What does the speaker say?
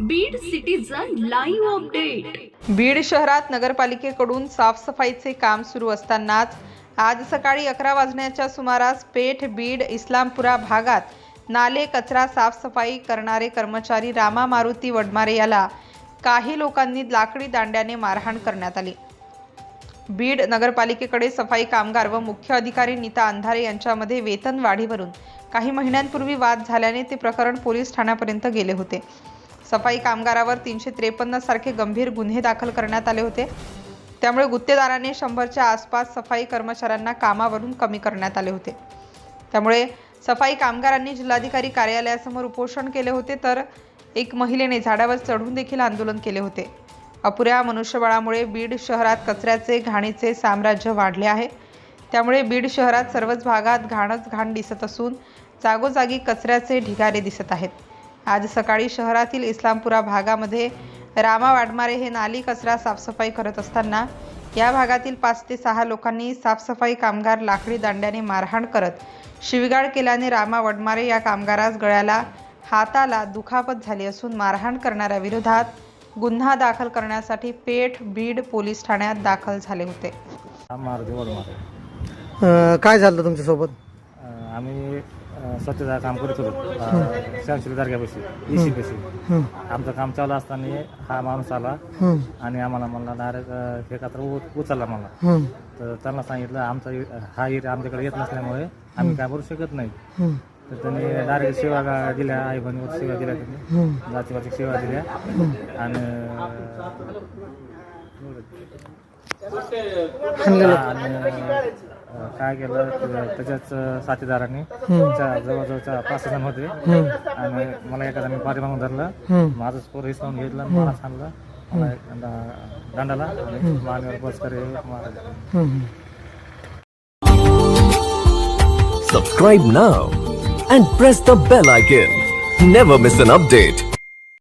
Beed citizen live update Beed शहरात नगरपालिकेकडून साफसफाईचे काम सुरू असतानाच आज सकाळी अकरा वाजण्याच्या सुमारास पेठ बीड इस्लामपुरा भागात नाले कचरा साफसफाई करणारे कर्मचारी रामा मारुती वडमारे याला काही लोकांनी लाकडी दांड्याने मारहाण करण्यात आली. बीड नगरपालिकेकडे सफाई कामगार व मुख्य अधिकारी नीता अंधारे यांच्यामध्ये वेतन वाढीवरून काही महिन्यांपूर्वी वाद झाल्याने ते प्रकरण पोलीस ठाण्यापर्यंत गेले होते. सफाई कामगारावर तीनशे त्रेपन्न सारखे गंभीर गुन्हे दाखल करण्यात आले होते. त्यामुळे गुत्तेदाराने शंभरच्या आसपास सफाई कर्मचाऱ्यांना कामावरून कमी करण्यात आले होते. त्यामुळे सफाई कामगारांनी जिल्हाधिकारी कार्यालयासमोर उपोषण केले होते तर एक महिलेने झाडावर चढून देखील आंदोलन केले होते. अपुऱ्या मनुष्यबळामुळे बीड शहरात कचऱ्याचे घाणीचे साम्राज्य वाढले आहे. त्यामुळे बीड शहरात सर्वच भागात घाणच घाण दिसत असून जागोजागी कचऱ्याचे ढिगारे दिसत आहेत. आज सकाळी शहरातील इस्लामपुरा भागामध्ये रामा वाडमारे हे नाली कचरा साफसफाई करत असताना या भागातील पाच ते सहा लोकांनी साफसफाई कामगार लाकडी दांड्याने मारहाण करत शिवीगाळ केल्याने रामा वडमारे या कामगारास गळ्याला हाताला दुखापत झाली असून मारहाण करणाऱ्या विरोधात गुन्हा दाखल करण्यासाठी पेठ बीड पोलीस ठाण्यात दाखल झाले होते. काय झालं तुमच्यासोबत? स्वच्छता काम करत होतो. शांशुरी दर्ग्यापाशी इशी पाशी हं, आमचं काम चालू असताना हा माणूस आला आणि आम्हाला म्हणला डायरेक्ट हे कात्र उचलला मला तर त्यांना सांगितलं आमचा हा एरिया आमच्याकडे येत नसल्यामुळे आम्ही काय करू शकत नाही. तर त्यांनी डायरेक्ट गा- दिल्या आई बहिणीवर शिवा दिल्या त्यांनी. जातीवाची शिवा दिल्या. आणि. आणि अं, काय केलं ते- त्याच्याच साथीदारांनी त्या जवळजवळच्या पाच जण होते आणि मला एखादा मी पाठीमागून धरलं हं. माझं स्कोर हिसकावून घेतलं आणि मला सांगलं मला एक दंडा- दंडाला आणि मानेवर बस करे मारायला हं, हं. Subscribe now and press the bell icon. Never miss an update.